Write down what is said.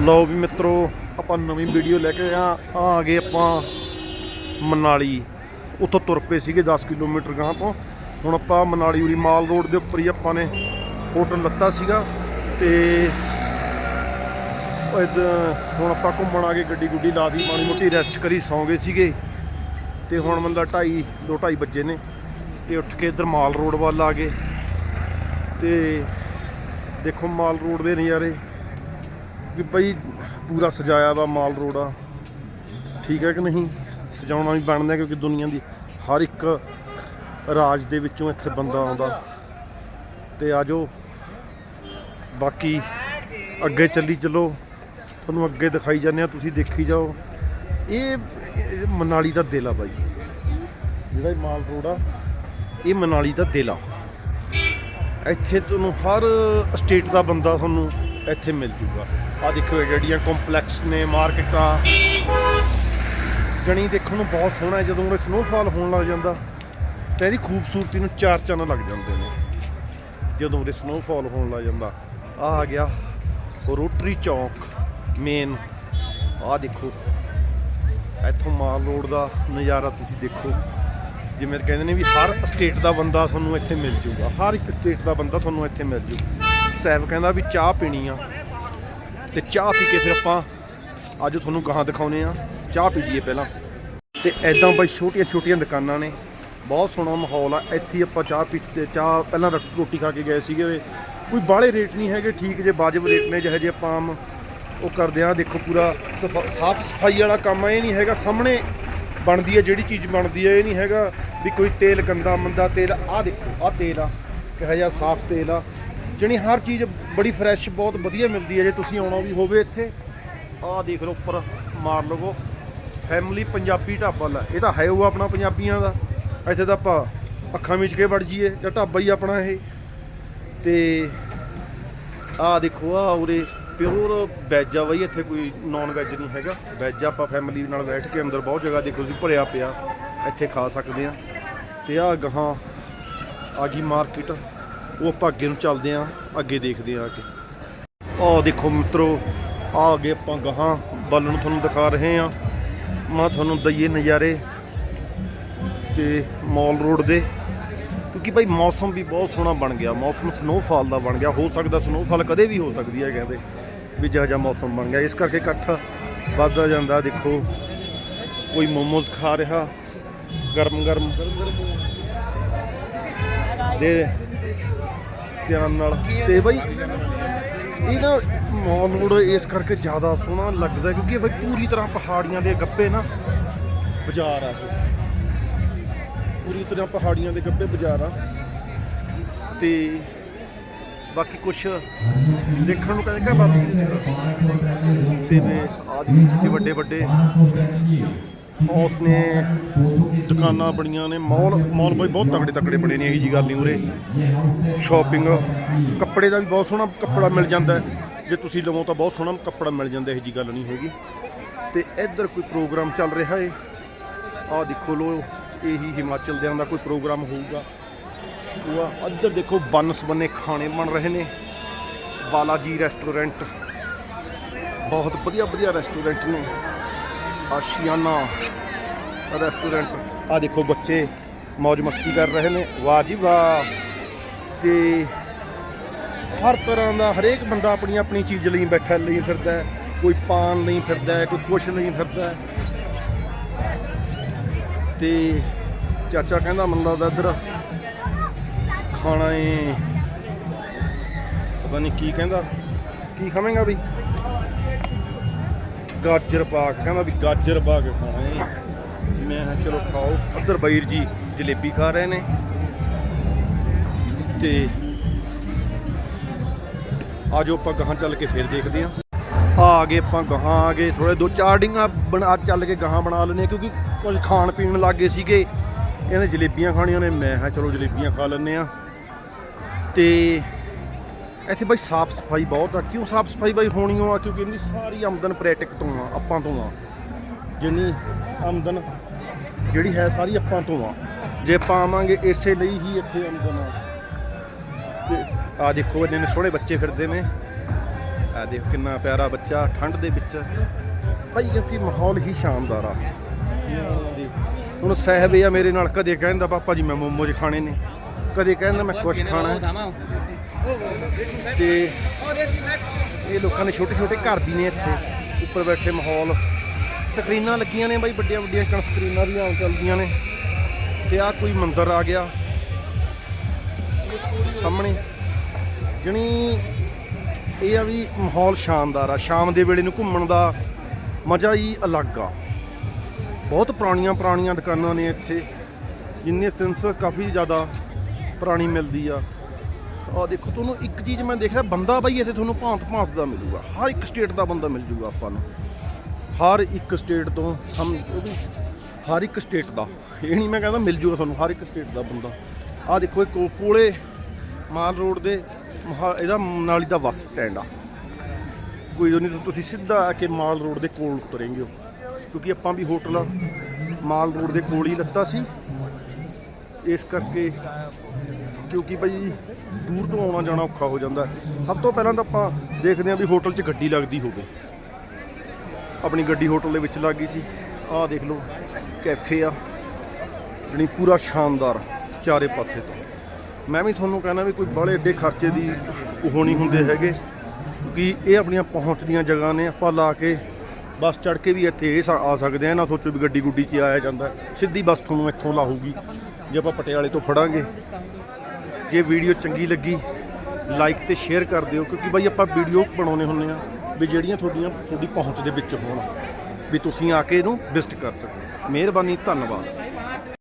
ਲਓ ਵੀ ਮਿੱਤਰੋ, ਆਪਾਂ ਨਵੀਂ ਵੀਡੀਓ ਲੈ ਕੇ ਆ ਆ ਗਏ ਆਪਾਂ ਮਨਾਲੀ। ਉੱਥੋਂ ਤੁਰ ਪਏ ਸੀਗੇ 10 ਕਿਲੋਮੀਟਰ ਗਾਂ ਤੋਂ। ਹੁਣ ਆਪਾਂ ਮਨਾਲੀ ਉਰੀ ਮਾਲ ਰੋਡ ਦੇ ਉੱਪਰ ਹੀ ਆਪਾਂ ਨੇ ਹੋਟਲ ਲੱਤਾ ਸੀਗਾ। ਤੇ ਇੱਧਰ ਹੁਣ ਆਪਾਂ ਘੁੰਮਣ ਆ ਗਏ ਗੱਡੀ ਗੁੱਡੀ ਲਾ ਦੀ, ਮਾੜੀ ਮੋਟੀ ਰੈਸਟ ਕਰੀ, ਸੌਂ ਗਏ ਸੀਗੇ। ਤੇ ਹੁਣ ਮੰਦਾ 2:30 ਦੋ 2:30 ਵਜੇ ਨੇ। ਤੇ ਉੱਠ ਕੇ ਇੱਧਰ ਮਾਲ ਰੋਡ ਵੱਲ ਆ ਗਏ। ਤੇ ਦੇਖੋ ਮਾਲ ਰੋਡ ਦੇ ਨਜ਼ਾਰੇ। ਵੀ ਬਈ ਪੂਰਾ ਸਜਾਇਆ ਵਾ ਮਾਲ ਰੋਡ ਆ। ਠੀਕ ਹੈ ਕਿ ਨਹੀਂ? ਸਜਾਉਣਾ ਵੀ ਬਣਦਾ ਕਿਉਂਕਿ ਦੁਨੀਆ ਦੀ ਹਰ ਇੱਕ ਰਾਜ ਦੇ ਵਿੱਚੋਂ ਇੱਥੇ ਬੰਦਾ ਆਉਂਦਾ। ਤੇ ਆਜੋ। ਬਾਕੀ ਅੱਗੇ ਚੱਲੀ ਚੱਲੋ। ਤੁਹਾਨੂੰ ਅੱਗੇ ਦਿਖਾਈ ਜਾਂਦੇ ਆ ਤੁਸੀਂ ਦੇਖੀ ਜਾਓ। ਇਹ ਮਨਾਲੀ ਦਾ ਦਿਲ ਆ ਬਾਈ। ਜਿਹੜਾ ਮਾਲ ਰੋਡ ਆ, ਇਹ ਮਨਾਲੀ ਦਾ ਦਿਲ ਆ। ਇੱਥੇ ਤੁਹਾਨੂੰ ਹਰ ਸਟੇਟ ਦਾ ਬੰਦਾ ਤੁਹਾਨੂੰ ਇੱਥੇ ਮਿਲ ਜੂਗਾ। ਆ ਦੇਖੋ ਇਹ ਜਿਹੜੀਆਂ ਕੰਪਲੈਕਸ ਨੇ ਮਾਰਕੀਟਾਂ ਜਣੀ ਦੇਖਣ ਨੂੰ ਬਹੁਤ ਸੋਹਣਾ ਜਦੋਂ ਉਹ ਸਨੋਫਾਲ ਹੋਣ ਲੱਗ ਜਾਂਦਾ, ਤਾਂ ਇਹਦੀ ਖੂਬਸੂਰਤੀ ਨੂੰ ਚਾਰ ਚੰਨ ਲੱਗ ਜਾਂਦੇ ਨੇ। ਜਦੋਂ ਉਹ ਸਨੋਫਾਲ ਹੋਣ ਲੱਗ ਜਾਂਦਾ ਆ ਆ ਗਿਆ ਰੋਟਰੀ ਚੌਕ ਮੇਨ ਆ ਦੇਖੋ, ਇੱਥੋਂ ਮਾਲ ਰੋਡ ਦਾ ਨਜ਼ਾਰਾ ਤੁਸੀਂ ਦੇਖੋ। ਜਿਵੇਂ ਕਹਿੰਦੇ ਨੇ ਵੀ ਹਰ ਸਟੇਟ ਦਾ ਬੰਦਾ ਤੁਹਾਨੂੰ ਇੱਥੇ ਮਿਲ ਜੂਗਾ। ਹਰ ਇੱਕ ਸਟੇਟ ਦਾ ਬੰਦਾ ਤੁਹਾਨੂੰ ਇੱਥੇ ਮਿਲ ਜੂਗਾ। ਸੈਬ ਕਹਿੰਦਾ ਵੀ ਚਾਹ ਪੀਣੀ ਆ। ਤੇ ਚਾਹ ਪੀ ਕੇ ਫਿਰ ਆਪਾਂ ਅੱਜ ਤੁਹਾਨੂੰ ਗਾਹਾਂ ਦਿਖਾਉਨੇ ਆ। ਚਾਹ ਪੀ ਲਈਏ ਪਹਿਲਾਂ। ਤੇ ਐਦਾਂ ਬਈ ਛੋਟੀਆਂ ਛੋਟੀਆਂ ਦੁਕਾਨਾਂ ਨੇ। ਬਹੁਤ ਸੋਹਣਾ ਮਾਹੌਲ ਆ। ਇੱਥੇ ਹੀ ਆਪਾਂ ਚਾਹ ਪੀਤੇ ਚਾਹ ਪਹਿਲਾਂ ਰ- ਰੋਟੀ ਖਾ ਕੇ ਗਏ ਸੀਗੇ ਕੋਈ ਬਾਹਲੇ ਰੇਟ ਨਹੀਂ ਹੈਗੇ, ਠੀਕ ਜੇ ਵਾਜਬ ਰੇਟ ਨੇ, ਜਿਹੇ ਜਿਹੇ ਆਪਾਂ ਆਮ ਉਹ ਕਰਦੇ ਆ। ਦੇਖੋ ਪੂਰਾ ਸਾਫ਼ ਸਫ਼ਾਈ ਵਾਲਾ ਕੰਮ ਆ। ਇਹ ਨਹੀਂ ਹੈਗਾ, ਸਾਹਮਣੇ ਬਣਦੀ ਹੈ ਜਿਹੜੀ ਚੀਜ਼ ਬਣਦੀ ਹੈ ਇਹ ਨਹੀਂ ਹੈਗਾ ਵੀ ਕੋਈ ਤੇਲ ਗੰਦਾ ਮੰਦਾ ਤੇਲ। ਆਹ ਦੇਖੋ, ਆਹ ਤੇਲ ਆ। ਕਿਹੋ ਜਿਹਾ ਸਾਫ਼ ਤੇਲ ਆ। ਜਣੀ ਹਰ ਚੀਜ਼ ਬੜੀ ਫਰੈਸ਼ ਬਹੁਤ ਵਧੀਆ ਮਿਲਦੀ ਹੈ। ਜੇ ਤੁਸੀਂ ਆਉਣਾ ਵੀ ਹੋਵੇ ਇੱਥੇ, ਆਹ ਦੇਖ ਲਓ ਉੱਪਰ ਮਾਰ ਲਵੋ। ਫੈਮਿਲੀ ਪੰਜਾਬੀ ਢਾਬਾ ਲੈ। ਇਹ ਤਾਂ ਹੈ ਉਹ ਆਪਣਾ ਪੰਜਾਬੀਆਂ ਦਾ। ਇੱਥੇ ਤਾਂ ਆਪਾਂ ਅੱਖਾਂ ਵਿੱਚ ਕੇ ਵੜ ਜੀਏ ਜਾਂ ਢਾਬਾ ਹੀ ਆਪਣਾ ਇਹ। ਤੇ ਆਹ ਦੇਖੋ ਆ ਉਰੇ ਪਿਓਰ ਵੈਜ ਆ ਬਈ, ਇੱਥੇ ਕੋਈ ਨਾਨ ਵੈਜ ਨਹੀਂ ਹੈਗਾ। ਵੈਜ ਆਪਾਂ ਫੈਮਿਲੀ ਨਾਲ ਬੈਠ ਕੇ ਅੰਦਰ ਬਹੁਤ ਜਗ੍ਹਾ ਦੇਖੋ ਜੀ, ਭਰਿਆ ਪਿਆ। ਇੱਥੇ ਖਾ ਸਕਦੇ ਆ। ਤੇ ਆ ਗਾਹਾਂ ਆ ਗਈ ਮਾਰਕੀਟ ਉਹ ਆਪਾਂ ਅੱਗੇ ਨੂੰ ਚੱਲਦੇ ਆ ਅੱਗੇ ਦੇਖਦੇ ਆ ਅੱਗੇ ਆਹ ਦੇਖੋ ਮਿੱਤਰੋ, ਆ ਅੱਗੇ ਆਪਾਂ ਗਾਹਾਂ। ਵੱਲ ਨੂੰ ਤੁਹਾਨੂੰ ਦਿਖਾ ਰਹੇ ਆ ਮੈਂ ਤੁਹਾਨੂੰ ਦਈਏ ਨਜ਼ਾਰੇ ਤੇ ਮਾਲ ਰੋਡ ਦੇ। ਕਿਉਂਕਿ ਭਾਈ ਮੌਸਮ ਵੀ ਬਹੁਤ ਸੋਹਣਾ ਬਣ ਗਿਆ। ਮੌਸਮ ਸਨੋਫਾਲ ਦਾ ਬਣ ਗਿਆ। ਹੋ ਸਕਦਾ ਸਨੋਫਾਲ ਕਦੇ ਵੀ ਹੋ ਸਕਦੀ ਹੈ ਕਹਿੰਦੇ, ਵੀ ਜਿਹਾ ਜਿਹਾ ਮੌਸਮ ਬਣ ਗਿਆ। ਇਸ ਕਰਕੇ ਇਕੱਠ ਵੱਧਦਾ ਜਾਂਦਾ। ਦੇਖੋ, ਕੋਈ ਮੋਮੋਸ ਖਾ ਰਿਹਾ। ਗਰਮ ਗਰਮ ਦੇ ਧਿਆਨ ਨਾਲ। ਤੇ ਬਈ, ਇਹ ਨਾ ਮਾਲ ਰੋਡ ਇਸ ਕਰਕੇ ਜ਼ਿਆਦਾ ਸੋਹਣਾ ਲੱਗਦਾ ਕਿਉਂਕਿ ਇਹ ਬਈ ਪੂਰੀ ਤਰ੍ਹਾਂ ਪਹਾੜੀਆਂ ਦੇ ਗੱਪੇ ਨਾ ਬਾਜ਼ਾਰ ਆ ਪੂਰੀ ਤਰ੍ਹਾਂ ਪਹਾੜੀਆਂ ਦੇ ਗੱਬੇ ਬਾਜ਼ਾਰ ਆ। ਤੇ ਬਾਕੀ ਕੁਝ ਦੇਖਣ ਨੂੰ ਕਹਿੰਦੇ ਘਰ ਤੇ ਵੇ ਆਹ ਵੱਡੇ ਵੱਡੇ ਉਸ ਨੇ ਦੁਕਾਨਾਂ ਬਣੀਆਂ ਨੇ, ਮਾਲ ਮਾਲ ਬਈ ਬਹੁਤ ਤਕੜੇ ਤਕੜੇ ਬਣੇ ਨੇ, ਇਹੀ ਜੀ ਗੱਲ ਨਹੀਂ ਉਰੇ। ਸ਼ਾਪਿੰਗ ਕੱਪੜੇ ਦਾ ਵੀ ਬਹੁਤ ਸੋਹਣਾ ਕੱਪੜਾ ਮਿਲ ਜਾਂਦਾ ਜੇ ਤੁਸੀਂ ਲਵੋ ਤਾਂ ਬਹੁਤ ਸੋਹਣਾ ਕੱਪੜਾ ਮਿਲ ਜਾਂਦਾ, ਇਹੀ ਜੀ ਗੱਲ ਨਹੀਂ ਹੈਗੀ। ਤੇ ਇੱਧਰ ਕੋਈ ਪ੍ਰੋਗਰਾਮ ਚੱਲ ਰਿਹਾ ਏ। ਆਹ ਦੇਖੋ ਲੋ ਇਹੀ ਹਿਮਾਚਲ ਦੇ ਦਾ ਕੋਈ ਪ੍ਰੋਗਰਾਮ ਹੋਊਗਾ। ਉਹ ਇੱਧਰ ਦੇਖੋ ਬੰਨ ਸਬੰਨੇ ਖਾਣੇ ਬਣ ਰਹੇ ਨੇ। ਬਾਲਾਜੀ ਰੈਸਟੋਰੈਂਟ। ਬਹੁਤ ਵਧੀਆ ਵਧੀਆ ਰੈਸਟੋਰੈਂਟ ਨੇ। ਆਸ਼ੀਆਨਾ ਰੈਸਟੋਰੈਂਟ। ਆ ਦੇਖੋ ਬੱਚੇ ਮौज ਮਸਤੀ ਕਰ ਰਹੇ ਨੇ। ਵਾਹ ਜੀ ਵਾਹ। ਤੇ ਹਰ ਤਰ੍ਹਾਂ ਦਾ ਹਰੇਕ ਬੰਦਾ ਆਪਣੀ ਆਪਣੀ ਚੀਜ਼ ਲਈ ਬੈਠਾ, ਲਈ ਫਿਰਦਾ ਹੈ। ਕੋਈ ਪਾਨ ਲਈ ਫਿਰਦਾ ਹੈ, ਕੋਈ ਕੁਛ ਲਈ ਫਿਰਦਾ ਹੈ। ਤੇ ਚਾਚਾ ਕਹਿੰਦਾ ਮੰਦਾ ਦਾ ਇੱਧਰ ਖਾਣਾ ਏ। ਪਤਾ ਨਹੀਂ ਕੀ ਕਹਿੰਦਾ। ਕੀ ਖਾਵੇਂਗਾ ਵੀ ਗਾਜਰ ਪਾ ਕੇ ਕਹਿੰਦਾ ਵੀ ਗਾਜਰ ਪਾ ਕੇ ਖਾਣਾ ਏ ਮੈਂ ਕਿਹਾ ਚਲੋ ਖਾਓ। ਉੱਧਰ ਬਈਰ ਜੀ ਜਲੇਬੀ ਖਾ ਰਹੇ ਨੇ। ਤੇ ਆਜੋ ਆਪਾਂ ਗਾਹਾਂ ਚੱਲ ਕੇ ਫੇਰ ਦੇਖਦੇ ਆਂ ਆ ਗਏ ਆਪਾਂ ਗਾਹਾਂ, ਆ ਗਏ ਥੋੜੇ ਦੋ ਚਾਰ ਡਿੰਗਾ ਬਣਾ ਚੱਲ ਕੇ ਗਾਹਾਂ ਬਣਾ ਲੈਨੇ ਕਿਉਂਕਿ ਕੁਝ ਖਾਣ ਪੀਣ ਲੱਗੇ ਸੀਗੇ। ਇਹਨੇ ਜਲੇਬੀਆਂ ਖਾਣੀਆਂ ਨੇ। ਮੈਂ ਹਾਂ ਚਲੋ ਜਲੇਬੀਆਂ ਖਾ ਲੈਨੇ ਆ ਤੇ ਇੱਥੇ ਬਾਈ ਸਾਫ਼ ਸਫ਼ਾਈ ਬਹੁਤ ਆ। ਕਿਉਂ ਸਾਫ਼ ਸਫ਼ਾਈ ਬਾਈ ਹੋਣੀ ਆ? ਕਿਉਂਕਿ ਇਹਦੀ ਸਾਰੀ ਆਮਦਨ ਪ੍ਰੈਟਿਕ ਤੋਂ ਆ ਆਪਾਂ ਤੋਂ ਆ। ਜਿੰਨੀ ਆਮਦਨ ਜਿਹੜੀ ਹੈ ਸਾਰੀ ਆਪਾਂ ਤੋਂ ਆ। ਜੇ ਆਪਾਂ ਆਵਾਂਗੇ ਇਸੇ ਲਈ ਹੀ ਇੱਥੇ ਆਮਦਨ ਆ। ਤੇ ਆ ਦੇਖੋ ਇੰਨੇ ਸੋਹਣੇ ਬੱਚੇ ਫਿਰਦੇ ਨੇ। ਆ ਦੇਖ ਕਿੰਨਾ ਪਿਆਰਾ ਬੱਚਾ ਠੰਡ ਦੇ ਵਿੱਚ। ਭਾਈ ਕਿਉਂਕਿ ਮਾਹੌਲ ਹੀ ਸ਼ਾਨਦਾਰ ਆ। ਹੁਣ ਸਾਹਿਬ ਇਹ ਆ ਮੇਰੇ ਨਾਲ ਕਦੇ ਕਹਿੰਦਾ ਪਾਪਾ ਜੀ ਮੈਂ ਮੋਮੋਜ ਖਾਣੇ ਨੇ। ਕਦੇ ਕਹਿੰਦਾ ਮੈਂ ਕੁਛ ਖਾਣਾ। ਤੇ ਇਹ ਲੋਕਾਂ ਦੇ ਛੋਟੇ ਛੋਟੇ ਘਰ ਵੀ ਨੇ ਇੱਥੇ। ਉੱਪਰ ਬੈਠੇ ਮਾਹੌਲ। ਸਕਰੀਨਾਂ ਲੱਗੀਆਂ ਨੇ ਬਾਈ ਵੱਡੀਆਂ ਵੱਡੀਆਂ ਕਣ ਸਕਰੀਨਾਂ ਵੀ ਆਉਂ ਚੱਲਦੀਆਂ ਨੇ। ਤੇ ਆ ਕੋਈ ਮੰਦਿਰ ਆ ਗਿਆ। ਸਾਹਮਣੇ। ਜਣੀ ਇਹ ਆ ਵੀ ਮਾਹੌਲ ਸ਼ਾਨਦਾਰ ਆ। ਸ਼ਾਮ ਦੇ ਵੇਲੇ ਨੂੰ ਘੁੰਮਣ ਦਾ ਮਜ਼ਾ ਹੀ ਅਲੱਗ ਆ। ਬਹੁਤ ਪੁਰਾਣੀਆਂ ਪੁਰਾਣੀਆਂ ਦੁਕਾਨਾਂ ਨੇ ਇੱਥੇ। ਜਿੰਨੇ ਸੈਂਸ ਕਾਫੀ ਜ਼ਿਆਦਾ ਪੁਰਾਣੀ ਮਿਲਦੀ ਆ। ਆ ਦੇਖੋ, ਤੁਹਾਨੂੰ ਇੱਕ ਚੀਜ਼ ਮੈਂ ਦੇਖ ਰਿਹਾ, ਬੰਦਾ ਬਾਈ ਇੱਥੇ ਤੁਹਾਨੂੰ ਭਾਂਤ ਭਾਂਤ ਦਾ ਮਿਲੂਗਾ। ਹਰ ਇੱਕ ਸਟੇਟ ਦਾ ਬੰਦਾ ਮਿਲ ਜੂਗਾ ਆਪਾਂ ਨੂੰ। ਹਰ ਇੱਕ ਸਟੇਟ ਤੋਂ ਸਮ ਹਰ ਇੱਕ ਸਟੇਟ ਦਾ। ਇਹ ਨਹੀਂ ਮੈਂ ਕਹਿੰਦਾ ਮਿਲ ਜੂਗਾ ਤੁਹਾਨੂੰ, ਹਰ ਇੱਕ ਸਟੇਟ ਦਾ ਬੰਦਾ। ਆ ਦੇਖੋ ਇਹ ਕੋਲੇ ਮਾਲ ਰੋਡ ਦੇ ਮਹਾ- ਇਹਦਾ ਮਨਾਲੀ ਦਾ ਬੱਸ ਸਟੈਂਡ ਆ। ਕੋਈ ਨਹੀਂ, ਤੁਸੀਂ ਸਿੱਧਾ ਆ ਕੇ ਮਾਲ ਰੋਡ ਦੇ ਕੋਲ ਉਤਰੇਂਗੇ ਕਿਉਂਕਿ ਆਪਾਂ ਵੀ ਹੋਟਲ ਮਾਲ ਰੋਡ ਦੇ ਕੋਲ ਹੀ ਲੱਤਾ ਸੀ। ਇਸ ਕਰਕੇ ਕਿਉਂਕਿ ਬਈ ਦੂਰ ਤੋਂ ਆਉਣਾ ਜਾਣਾ ਔਖਾ ਹੋ ਜਾਂਦਾ। ਸਭ ਤੋਂ ਪਹਿਲਾਂ ਤਾਂ ਆਪਾਂ ਦੇਖਦੇ ਹਾਂ ਵੀ ਹੋਟਲ 'ਚ ਗੱਡੀ ਲੱਗਦੀ ਹੋਵੇ। ਆਪਣੀ ਗੱਡੀ ਹੋਟਲ ਦੇ ਵਿੱਚ ਲੱਗ ਗਈ ਸੀ। ਆਹ ਦੇਖ ਲਓ, ਕੈਫੇ ਆ ਜਿਹੜੀ ਪੂਰਾ ਸ਼ਾਨਦਾਰ ਚਾਰੇ ਪਾਸੇ ਤੋਂ। ਮੈਂ ਵੀ ਤੁਹਾਨੂੰ ਕਹਿੰਦਾ ਵੀ ਕੋਈ ਬਾਹਲੇ ਏਡੇ ਖਰਚੇ ਦੀ ਉਹ ਨਹੀਂ ਹੁੰਦੇ ਹੈਗੇ। ਕਿਉਂਕਿ ਇਹ ਆਪਣੀਆਂ ਪਹੁੰਚ ਦੀਆਂ ਜਗ੍ਹਾ ਨੇ, ਆਪਾਂ ਲਾ ਕੇ ਬੱਸ ਚੜ੍ਹ ਕੇ ਵੀ ਇੱਥੇ ਇਹ ਸਾ- ਆ ਸਕਦੇ ਆ, ਨਾ ਸੋਚੋ ਵੀ ਗੱਡੀ ਗੁੱਡੀ 'ਚ ਆਇਆ ਜਾਂਦਾ। ਸਿੱਧੀ ਬੱਸ ਤੁਹਾਨੂੰ ਇੱਥੋਂ ਲਾਹੂਗੀ। ਜੇ ਆਪਾਂ ਪਟਿਆਲੇ ਤੋਂ ਫੜਾਂਗੇ, ਜੇ ਵੀਡੀਓ ਚੰਗੀ ਲੱਗੀ ਲਾਈਕ ਤੇ ਸ਼ੇਅਰ ਕਰ ਦਿਓ, ਕਿਉਂਕਿ ਬਾਈ ਆਪਾਂ ਵੀਡੀਓ ਬਣਾਉਣੇ ਹੁੰਦੇ ਆ ਵੀ ਜਿਹੜੀਆਂ ਤੁਹਾਡੀਆਂ ਤੁਹਾਡੀ ਪਹੁੰਚ ਦੇ ਵਿੱਚ ਹੋਣ, ਵੀ ਤੁਸੀਂ ਆ ਕੇ ਇਹਨੂੰ ਵਿਜ਼ਿਟ ਕਰ ਸਕੋ। ਮਿਹਰਬਾਨੀ, ਧੰਨਵਾਦ।